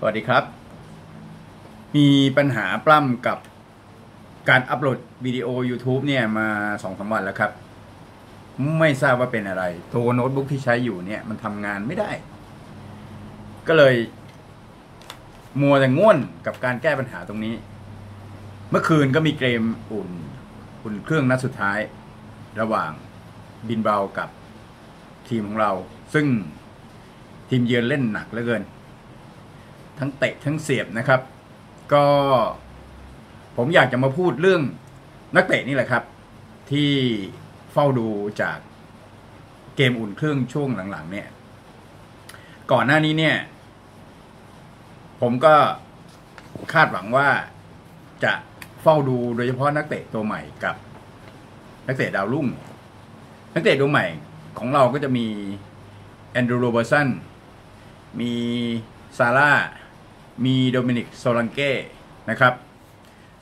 สวัสดีครับ มีปัญหาปล้ำกับการอัปโหลดวิดีโอ YouTube เนี่ยมาสองสาวันแล้วครับ ไม่ทราบว่าเป็นอะไร ตัวโน้ตบุ๊กที่ใช้อยู่เนี่ยมันทำงานไม่ได้ ก็เลย มัวแต่ง่วนกับการแก้ปัญหาตรงนี้ เมื่อคืนก็มีเกมอุ่น อุ่นเครื่องนัดสุดท้าย ระหว่างบินเบากับทีมของเรา ซึ่งทีมเยือนเล่นหนักเหลือเกิน ทั้งเตะทั้งเสียบนะครับ ก็ผมอยากจะมาพูดเรื่องนักเตะนี่แหละครับ ที่เฝ้าดูจากเกมอุ่นเครื่องช่วงหลังๆ เนี่ย ก่อนหน้านี้เนี่ย ผมก็คาดหวังว่าจะเฝ้าดูโดยเฉพาะนักเตะตัวใหม่กับ นักเตะดาวรุ่ง นักเตะตัวใหม่ของเราก็จะมีแอนดรูโรเบอร์สันมีซาร่า มีโดมินิกโซลังเก้นะครับ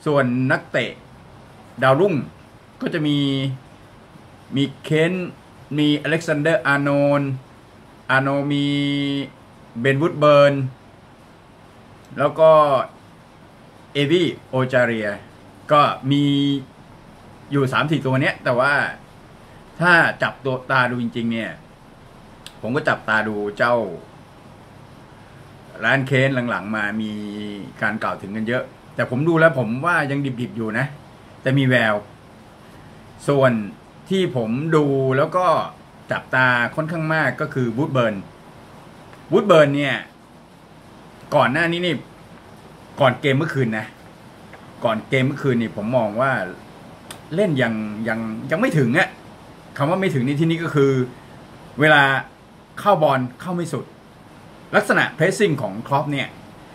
ส่วนนักเตะดาวรุ่งก็จะมีมีเคนมีอเล็กซานเดอร์อาร์โนนอาร์โนมีเบนวูดเบิร์น แล้วก็เอวีโอจาเรีย ก็มีอยู่สามสี่ตัวเนี้ย แต่ว่าถ้าจับตัวตาดูจริง ๆ เนี่ย ผมก็จับตาดูเจ้า ร้านเคนหลังๆ มามีการกล่าวถึงกันเยอะ แต่ผมดูแล้วผมว่ายังดิบๆอยู่นะ แต่มีแวว ส่วนที่ผมดูแล้วก็จับตาค่อนข้างมากก็คือวูดเบิร์นวูดเบิร์นเนี่ย ก่อนหน้านี้นี่ ก่อนเกมเมื่อคืนนะ ก่อนเกมเมื่อคืนนี่ผมมองว่าเล่นยังยังยังไม่ถึงอะคำว่าไม่ถึงในที่นี้ก็คือ เวลาเข้าบอลเข้าไม่สุด ลักษณะเพรสซิ่งของครอปเนี่ย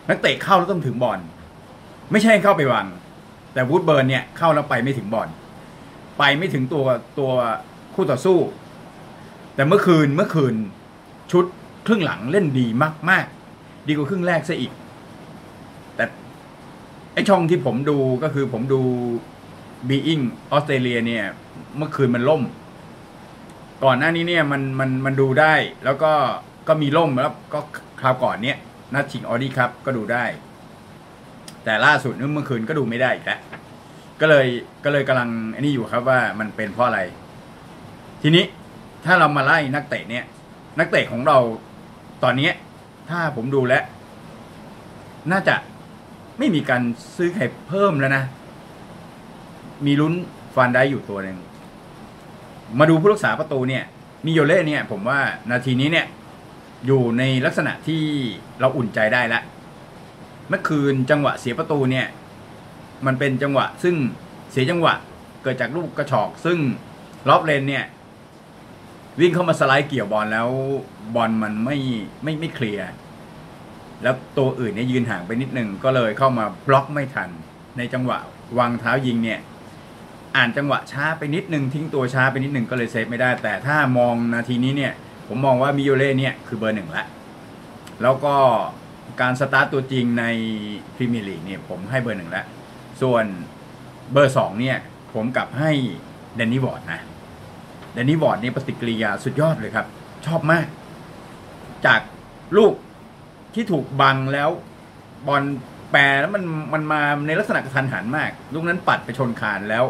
นักเตะเข้าแล้วต้องถึงบอลไม่ใช่เข้าไปวางแต่วูดเบิร์นเนี่ยเข้าแล้วไปไม่ถึงบอลไปไม่ถึงตัวตัวคู่ต่อสู้ แต่เมื่อคืนเมื่อคืนชุดครึ่งหลังเล่นดีมาก ๆ ดีกว่าครึ่งแรกซะอีก แต่ไอช่องที่ผมดูก็คือผมดูบีอิงออสเตรเลียเนี่ย เมื่อคืนมันล่ม ก่อนหน้านี้เนี่ยมันมันมันดูได้แล้วก็ ก็มีล่มแล้วก็คราวก่อนเนี่ยนัดชิงออดี้ครับก็ดูได้ แต่ล่าสุดเมื่อคืนก็ดูไม่ได้อีกแล้วก็เลยก็เลยกำลังอันนี้อยู่ครับว่ามันเป็นเพราะอะไร ทีนี้ถ้าเรามาไล่นักเตะเนี่ย นักเตะของเราตอนนี้ถ้าผมดูแล้วน่าจะไม่มีการซื้อใครเพิ่มแล้วนะ มีลุ้นฟันได้อยู่ตัวหนึ่งมาดูผู้รักษาประตูเนี่ยมิโยเล่เนี่ย ผมว่านาทีนี้เนี่ย อยู่ในลักษณะที่เราอุ่นใจได้แล้วเมื่อคืนจังหวะเสียประตูเนี่ย มันเป็นจังหวะ ซึ่งเสียจังหวะเกิดจากลูกกระชอก ซึ่งล็อบเลนเนี่ย วิ่งเข้ามาสไลด์เกี่ยวบอลแล้วบอลมันไม่ไม่ไม่เคลียร์แล้วตัวอื่นเนี่ยยืนห่างไปนิดนึงก็เลยเข้ามาบล็อกไม่ทัน ในจังหวะวางเท้ายิงเนี่ย อ่านจังหวะช้าไปนิดนึงทิ้งตัวช้าไปนิดนึงก็เลยเซฟไม่ได้ แต่ถ้ามองนาทีนี้เนี่ย ผมมองว่ามิโยเล่เนี่ยคือเบอร์หนึ่งละแล้วก็การสตาร์ตตัวจริงในพรีเมียร์ลีกเนี่ยผมให้เบอร์หนึ่งล้วส่วนเบอร์สองเนี่ย ผมกลับให้เดนนี่วอร์ดนะเดนนี่วอร์ดเนี่ยปฏิกิริยาสุดยอดเลยครับ ชอบมาก จากลูกที่ถูกบังแล้วบอลแปรแล้วมันมันมาในลักษณะกระทันหันมาก ลูกนั้นปัดไปชนคานแล้ว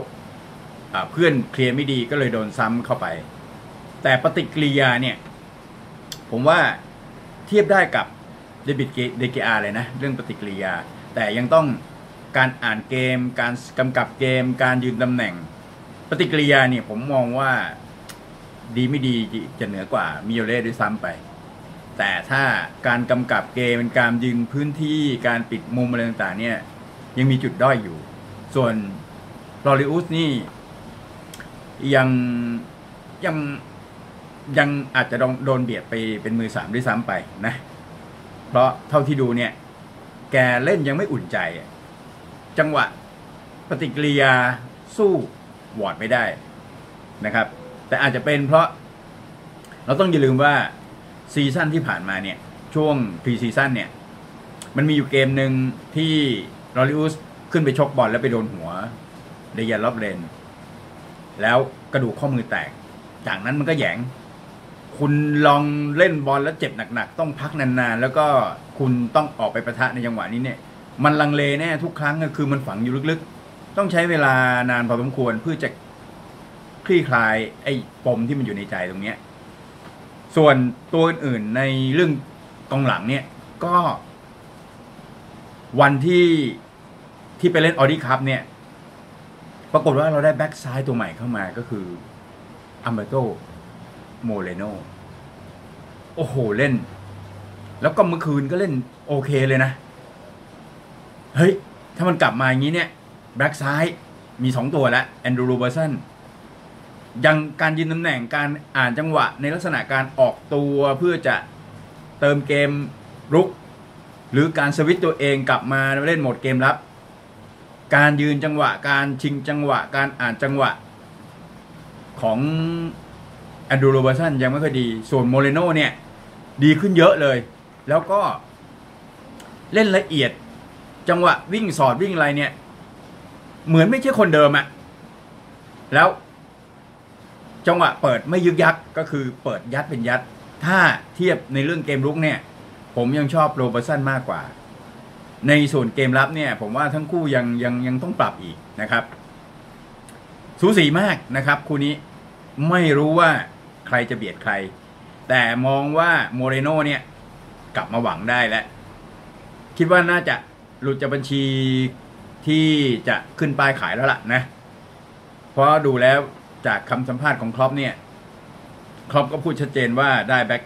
เพื่อนเคลียร์ไม่ดีก็เลยโดนซ้ำเข้าไป แต่ปฏิกิริยาเนี่ย ผมว่าเทียบได้กับเดบิตเดเกอาเลยนะ เรื่องปฏิกิริยา แต่ยังต้องการอ่านเกม การกำกับเกม การยืนตำแหน่ง ปฏิกิริยาเนี่ยผมมองว่าดีไม่ดีจะเหนือกว่ามิโยเล่ด้วยซ้ำไป แต่ถ้าการกำกับเกมการยืนพื้นที่การปิดมุมอะไรต่างๆ เนี่ย ยังมีจุดด้อยอยู่ ส่วนลอริอุสนี่ยังยัง ยังอาจจะโดนเบียดไปเป็นมือสามด้วยซ้ำไปนะ เพราะเท่าที่ดูเนี่ย แกเล่นยังไม่อุ่นใจ จังหวะปฏิกิริยาสู้วอร์ดไม่ได้นะครับ แต่อาจจะเป็นเพราะ เราต้องอย่าลืมว่าซีซั่นที่ผ่านมาเนี่ย ช่วงพรีซีซั่นเนี่ย มันมีอยู่เกมหนึ่งที่ลอริอุสขึ้นไปชกบอลแล้วไปโดนหัวเดียร์ล็อบเลนแล้วกระดูกข้อมือแตก จากนั้นมันก็แยง คุณลองเล่นบอลแล้วเจ็บหนักๆ ต้องพักนานๆ แล้วก็คุณต้องออกไปประทะในจังหวะนี้เนี่ย มันลังเลแน่ทุกครั้งก็คือมันฝังอยู่ลึกๆ ต้องใช้เวลานานพอสมควรเพื่อจะคลี่คลายไอ้ปมที่มันอยู่ในใจตรงเนี้ย ส่วนตัวอื่นๆในเรื่องกองหลังเนี่ยก็ วันที่ที่ไปเล่นออดี้คัพเนี่ย ปรากฏว่าเราได้แบ็กซ้ายตัวใหม่เข้ามาก็คืออัมเบโต โมเรโนโอ้โหเล่น แล้วก็เมื่อคืนก็เล่นโอเคเลยนะ เฮ้ย ถ้ามันกลับมาอย่างนี้เนี่ยแบ็กซ้ายมีสองตัวแล้วแอนดรูโรเบอร์สันยังการยืนตำแหน่งการอ่านจังหวะในลักษณะการออกตัวเพื่อจะเติมเกมรุก หรือการสวิตช์ตัวเองกลับมาเล่นโหมดเกมรับ การยืนจังหวะ การชิงจังหวะ การอ่านจังหวะของ แอนดูโรเบอร์สันยังไม่ค่อยดี ส่วนโมเรโนเนี่ย ดีขึ้นเยอะเลย แล้วก็เล่นละเอียด จังหวะวิ่งสอดวิ่งอะไรเนี่ย เหมือนไม่ใช่คนเดิมอะแล้ว จังหวะเปิดไม่ยึกยักก็คือเปิดยัดเป็นยัด ถ้าเทียบในเรื่องเกมรุกเนี่ย ผมยังชอบโรเบอร์สันมากกว่า ในส่วนเกมรับเนี่ย ผมว่าทั้งคู่ยังยังยังต้องปรับอีกนะครับ สูสีมากนะครับ คู่นี้ไม่รู้ว่า ใครจะเบียดใคร แต่มองว่าโมเรโนเนี่ยกลับมาหวังได้แล้ว คิดว่าน่าจะหลุดจากบัญชีที่จะขึ้นป้ายขายแล้วล่ะนะ เพราะดูแล้วจากคำสัมภาษณ์ของครอปเนี่ยครอปก็พูดชัดเจนว่าได้แบ็ก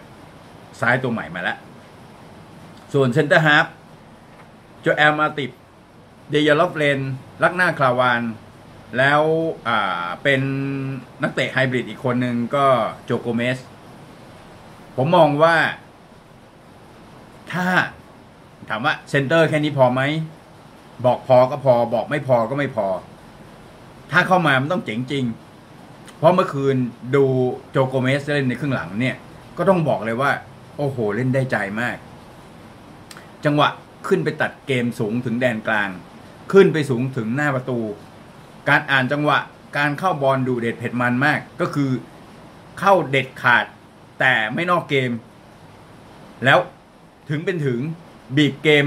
ซ้ายตัวใหม่มาแล้ว ส่วนเซนเตอร์ฮาร์ฟโจแอลมาติบเดียร์ลอฟเลนลักหน้าคลาวาน แล้วอ่าเป็นนักเตะไฮบริดอีกคนหนึ่งก็โจโกเมส ผมมองว่าถ้าถามว่าเซนเตอร์แค่นี้พอไหม บอกพอก็พอ บอกไม่พอก็ไม่พอ ถ้าเข้ามามันต้องเจ๋งจริง เพราะเมื่อคืนดูโจโกเมสเล่นในครึ่งหลังเนี่ย ก็ต้องบอกเลยว่า โอ้โห เล่นได้ใจมาก จังหวะขึ้นไปตัดเกมสูงถึงแดนกลาง ขึ้นไปสูงถึงหน้าประตู การอ่านจังหวะ การเข้าบอลดูเด็ดเผ็ดมันมาก ก็คือเข้าเด็ดขาด แต่ไม่นอกเกม แล้วถึงเป็นถึงบีบเกม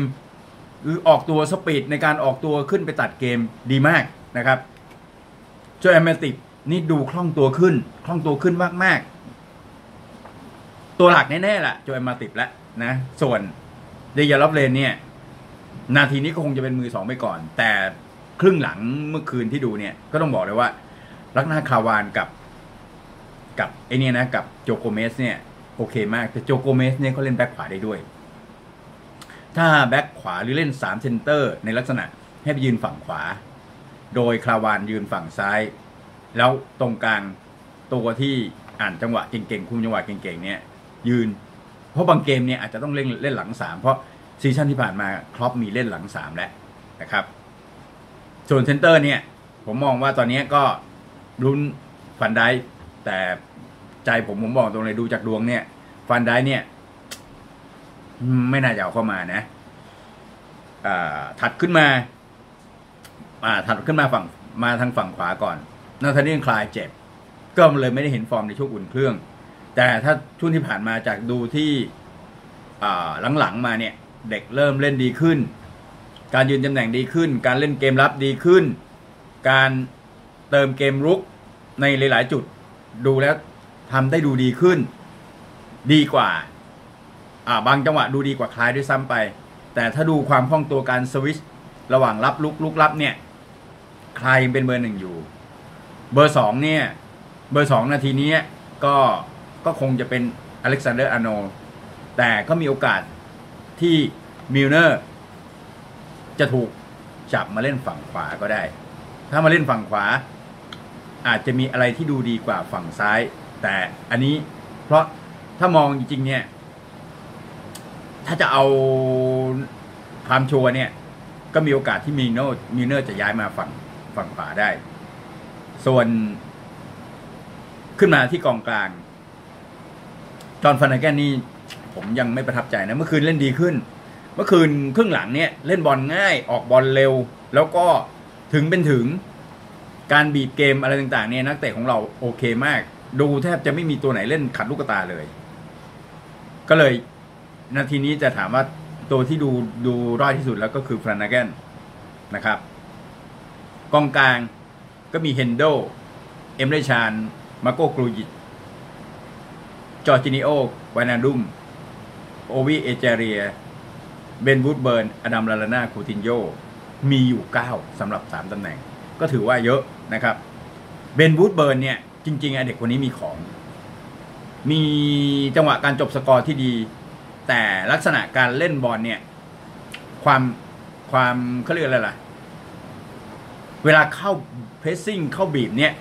หรือออกตัวสปีดในการออกตัวขึ้นไปตัดเกมดีมากนะครับโจแอมเมติกนี่ดูคล่องตัวขึ้น คล่องตัวขึ้นมาก ๆ ตัวหลักแน่ๆล่ะโจแอมมาติบแล้วนะ ส่วนเดียร์ลอฟเลนเนี่ย นาทีนี้ก็คงจะเป็นมือสองไปก่อน แต่ ครึ่งหลังเมื่อคืนที่ดูเนี่ย ก็ต้องบอกเลยว่า ลักหนาคาวานกับกับไอเนี่ยนะกับโจโกเมสเนี่ยโอเคมาก แต่โจโกเมสเนี่ยเขาเล่นแบ็คขวาได้ด้วย ถ้าแบ็คขวาหรือเล่นสามเซนเตอร์ในลักษณะให้ไปยืนฝั่งขวา โดยคลาวานยืนฝั่งซ้าย แล้วตรงกลางตัวที่อ่านจังหวะเก่งๆคุมจังหวะเก่งๆเนี่ย ยืน เพราะบางเกมเนี่ยอาจจะต้องเล่นเล่นหลังสามเพราะซีซั่นที่ผ่านมาครอปมีเล่นหลังสามแล้วนะครับ ส่วนเซนเตอร์เนี่ย ผมมองว่าตอนนี้ก็รุนฟันได้แต่ใจผมผมบอกตรงเลยดูจากดวงเนี่ย ฟันได้เนี่ย ไม่น่าจะเอาเข้ามานะอ่าถัดขึ้นมาอ่าถัดขึ้นมาฝั่งมาทางฝั่งขวาก่อนนาธานีคลายเจ็บ ก็เลยไม่ได้เห็นฟอร์มในช่วงอุ่นเครื่อง แต่ถ้าช่วงที่ผ่านมาจากดูที่อ่าหลังๆมาเนี่ย เด็กเริ่มเล่นดีขึ้น การยืนตำแหน่งดีขึ้น การเล่นเกมรับดีขึ้น การเติมเกมรุกในหลาย ๆ จุดดูแล้วทำได้ดูดีขึ้น ดีกว่าอ่าบางจังหวะดูดีกว่าคลายด้วยซ้ำไป แต่ถ้าดูความคล่องตัวการสวิชระหว่างรับลุกลุกรับเนี่ยใครเป็นเบอร์หนึ่งอยู่ เบอร์สองเนี่ย เบอร์สองนาทีนี้ก็ก็คงจะเป็นอเล็กซานเดอร์อาโนแต่ก็มีโอกาสที่มิลเนอร์ จะถูกจับมาเล่นฝั่งขวาก็ได้ ถ้ามาเล่นฝั่งขวา อาจจะมีอะไรที่ดูดีกว่าฝั่งซ้าย แต่อันนี้เพราะถ้ามองจริง ๆ เนี่ย ถ้าจะเอาความชัวร์เนี่ย ก็มีโอกาสที่มิลเนมิเนอร์จะย้ายมาฝั่งฝั่งขวาได้ ส่วนขึ้นมาที่กองกลาง จอห์นฟันนแกนนี่ผมยังไม่ประทับใจนะ เมื่อคืนเล่นดีขึ้น มื่อคืนครึ่งหลังเนี่ยเล่นบอลง่ายออกบอลเร็ว แล้วก็ถึงเป็นถึงการบีบเกมอะไรต่างๆเนี่ยนักเตะของเราโอเคมาก ดูแทบจะไม่มีตัวไหนเล่นขัดลูกตาเลย ก็เลย นาทีนี้จะถามว่าตัวที่ดูดูรอดที่สุดแล้วก็คือฟรานนาแกนนะครับกองกลางก็มีเฮนโด เอมเรชาน มาโกกรูยิตจอร์จินิโอวานาดุม โอวีเอเจเรีย เบนวูดเบิร์น อดัมลาลานาคูตินโยมีอยู่ 9สำหรับ 3ตำแหน่ง ก็ถือว่าเยอะนะครับ เบนวูดเบิร์นเนี่ย จริงๆเด็กคนนี้มีของ มีจังหวะการจบสกอร์ที่ดี แต่ลักษณะการเล่นบอลเนี่ย ความความเขาเรียกอะไรล่ะ เวลาเข้าเพรสซิ่งเข้าบีบเนี่ย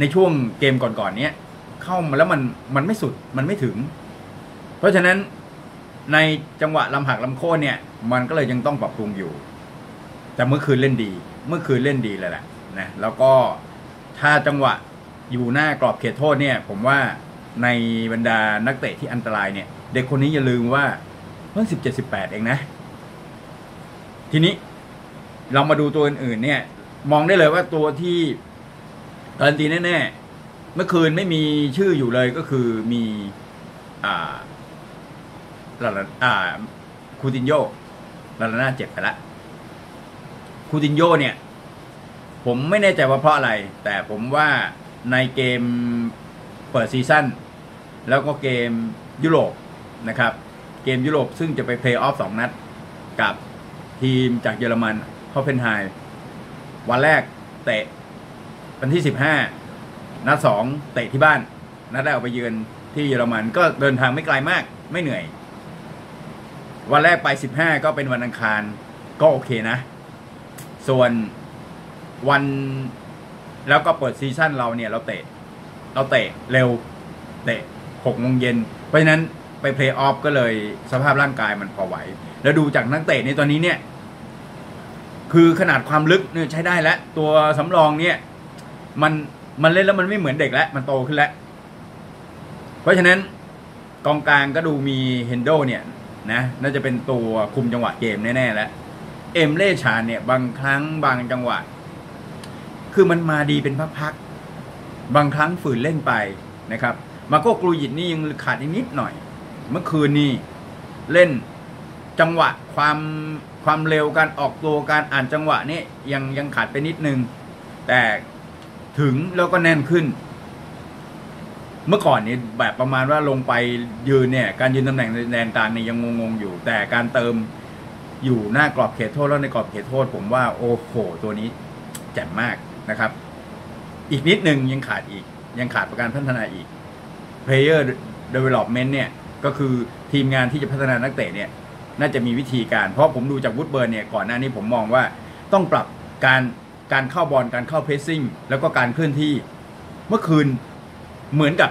ในช่วงเกมก่อนๆเนี้ยเข้ามาแล้วมันมันไม่สุดมันไม่ถึง เพราะฉะนั้น ในจังหวะลำหักลำโค่นเนี่ย มันก็เลยยังต้องปรับปรุงอยู่ แต่เมื่อคืนเล่นดี เมื่อคืนเล่นดีเลยแหละนะแล้วก็ถ้าจังหวะอยู่หน้ากรอบเขตโทษเนี่ย ผมว่าในบรรดานักเตะที่อันตรายเนี่ย เด็กคนนี้อย่าลืมว่าเพิ่งสิบเจ็ดสิบแปดเองนะ ทีนี้เรามาดูตัวอื่นๆ เนี่ย มองได้เลยว่าตัวที่การันตีแน่ๆเมื่อคืนไม่มีชื่ออยู่เลยก็คือมีอ่า ลาลาอ่าคูตินโยลาลาน่าเจ็บไปละคูตินโยเนี่ย ผมไม่แน่ใจว่าเพราะอะไร แต่ผมว่าในเกมเปิดซีซั่นแล้วก็เกมยุโรปนะครับ เกมยุโรปซึ่งจะไปเพลย์ออฟสองนัด กับทีมจากเยอรมันฮอฟเฟนไฮวันแรกเตะวันที่สิบห้านัดสองเตะที่บ้าน นัดแรกออกไปเยือนที่เยอรมันก็เดินทางไม่ไกลมากไม่เหนื่อย วันแรกไปสิบห้าก็เป็นวันอังคาร ก็โอเคนะ ส่วนวันแล้วก็เปิดซีซั่นเราเนี่ยเราเตะ เราเตะเร็ว เตะหกโมงเย็น เพราะฉะนั้นไปเพลย์ออฟก็เลยสภาพร่างกายมันพอไหว แล้วดูจากนักเตะในตอนนี้เนี่ย คือขนาดความลึกเนี่ยใช้ได้แล้ว ตัวสำรองเนี่ย มันมันเล่นแล้วมันไม่เหมือนเด็กแล้ว มันโตขึ้นแล้ว เพราะฉะนั้นกองกลางก็ดูมีเฮนโดเนี่ย นะน่าจะเป็นตัวคุมจังหวะเกมแน่ๆแล้วเอ็มเล่ชานเนี่ยบางครั้งบางจังหวะ คือมันมาดีเป็นพักๆบางครั้งฝืนเล่นไปนะครับ มาโกกรูยิตนี่ยังขาดอีกนิดหน่อย เมื่อคืนนี่เล่นจังหวะความความเร็วการออกตัวการอ่านจังหวะนี่ยังยังขาดไปนิดนึง แต่ถึงแล้วก็แน่นขึ้น เมื่อก่อนนี่แบบประมาณว่าลงไปยืนเนี่ยการยืนตำแหน่งแดนกลางเนี่ยยังงงๆอยู่ แต่การเติมอยู่หน้ากรอบเขตโทษแล้วในกรอบเขตโทษ ผมว่าโอ้โหตัวนี้แจ่มมากนะครับ อีกนิดนึงยังขาดอีก ยังขาดประการพัฒนาอีก Player Development เนี่ยก็คือทีมงานที่จะพัฒนานักเตะเนี่ยน่าจะมีวิธีการ เพราะผมดูจากวูดเบิร์นเนี่ยก่อนหน้านี้ผมมองว่าต้องปรับการการเข้าบอลการเข้าเพรสซิ่งแล้วก็การเคลื่อนที่ เมื่อคืน เหมือนกับ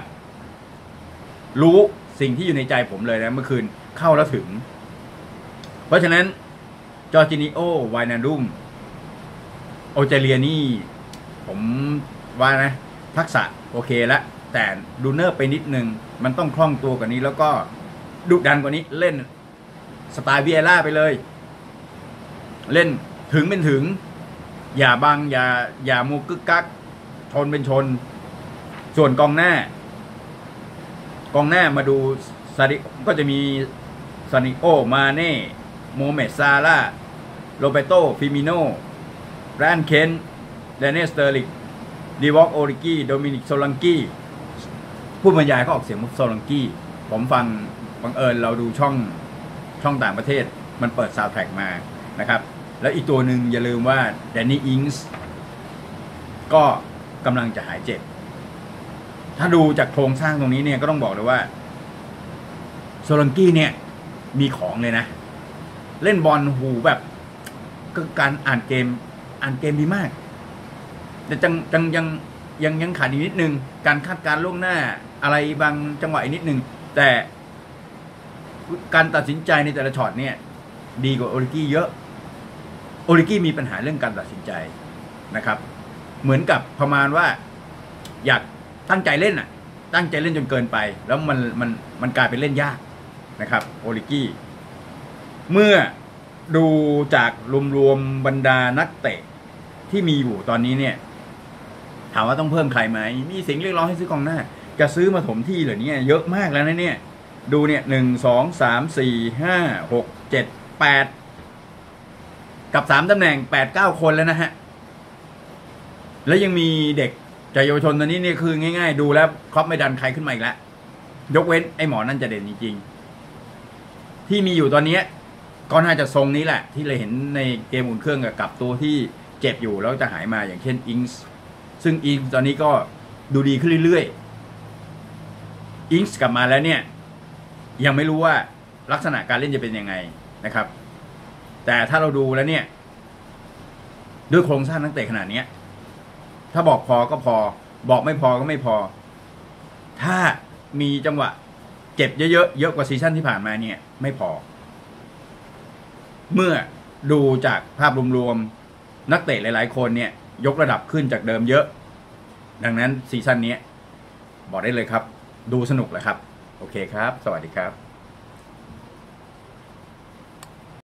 รู้สิ่งที่อยู่ในใจผมเลยนะเมื่อคืนเข้าแล้วถึง เพราะฉะนั้นจอร์จินิโอไวนาดุมโอเจเลียนี่ ผมว่านะ ทักษะโอเคล้วแต่ดูเนอร์ไปนิดนึง มันต้องคล่องตัวกว่านี้ แล้วก็ดุดันกว่านี้ เล่นสไตล์วีเอล่าไปเลย เล่นถึงเป็นถึง อย่าบัง อย่า อย่ามูกึกกัก ชนเป็นชน ส่วนกองหน้า กองหน้ามาดูซาดิก็จะมีซานิโอ มาเน่โมเมดซาร่าโรเบโตฟิมิโนแรนเคนเดนเนสเตอร์ลิกดีวอกโอริกี้โดมินิกโซลังกี้ผู้บรรยายเขาออกเสียงว่าโซลังกี้ ผมฟังบังเอิญเราดูช่องช่องต่างประเทศ มันเปิดซาวด์แทร็กมานะครับ แล้วอีกตัวหนึ่งอย่าลืมว่าแดนนี่อิงส์ก็กำลังจะหายเจ็บ ถ้าดูจากโครงสร้างตรงนี้เนี่ยก็ต้องบอกเลยว่าโซลังกี้เนี่ย มีของเลยนะ เล่นบอลหูแบบก็การอ่านเกม อ่านเกมดีมาก แต่จังจังยังยังยังขาดอีกนิดนึง การคาดการล่วงหน้า อะไรบางจังหวะอีกนิดนึง แต่การตัดสินใจในแต่ละช็อตเนี่ย ดีกว่าโอริกี้เยอะ โอริกี้มีปัญหาเรื่องการตัดสินใจนะครับ เหมือนกับประมาณว่า อยาก ตั้งใจเล่นอะ ตั้งใจเล่นจนเกินไป แล้วมันมันมันกลายเป็นเล่นยากนะครับ โอริกี้ เมื่อดูจากรวมๆบรรดานักเตะที่มีอยู่ตอนนี้เนี่ย ถามว่าต้องเพิ่มใครไหมมีเสียงเรียกร้องให้ซื้อกองหน้า จะซื้อมาถมที่เหรอเนี่ย เยอะมากแล้วนะเนี่ย ดูเนี่ยหนึ่งสองสามสี่ห้าหกเจ็ดแปดกับสามตำแหน่งแปดเก้าคนแล้วนะฮะ แล้วยังมีเด็ก จากเยาวชนตอนนี้เนี่ยคือง่าย ๆ ดูแล้วครอปไม่ดันใครขึ้นมาอีกแล้วยกเว้นไอ้หมอนั่นจะเด่นจริงๆที่มีอยู่ตอนเนี้ยก็น่าจะทรงนี้แหละ ที่เราเห็นในเกมอุ่นเครื่องกับกับตัวที่เจ็บอยู่แล้วจะหายมาอย่างเช่นอิงส์ซึ่งอิงส์ตอนนี้ก็ดูดีขึ้นเรื่อยๆอิงส์กลับมาแล้วเนี่ย ยังไม่รู้ว่าลักษณะการเล่นจะเป็นยังไงนะครับ แต่ถ้าเราดูแล้วเนี่ย ด้วยโครงสร้างนักเตะขนาดเนี้ย ถ้าบอกพอก็พอ บอกไม่พอก็ไม่พอ ถ้ามีจังหวะ เจ็บเยอะๆเยอะกว่าซีซั่นที่ผ่านมาเนี่ย ไม่พอ เมื่อดูจากภาพรวมๆนักเตะหลาย ๆ คนเนี่ย ยกระดับขึ้นจากเดิมเยอะ ดังนั้นซีซั่นนี้ บอกได้เลยครับ ดูสนุกแหละครับ โอเคครับ สวัสดีครับ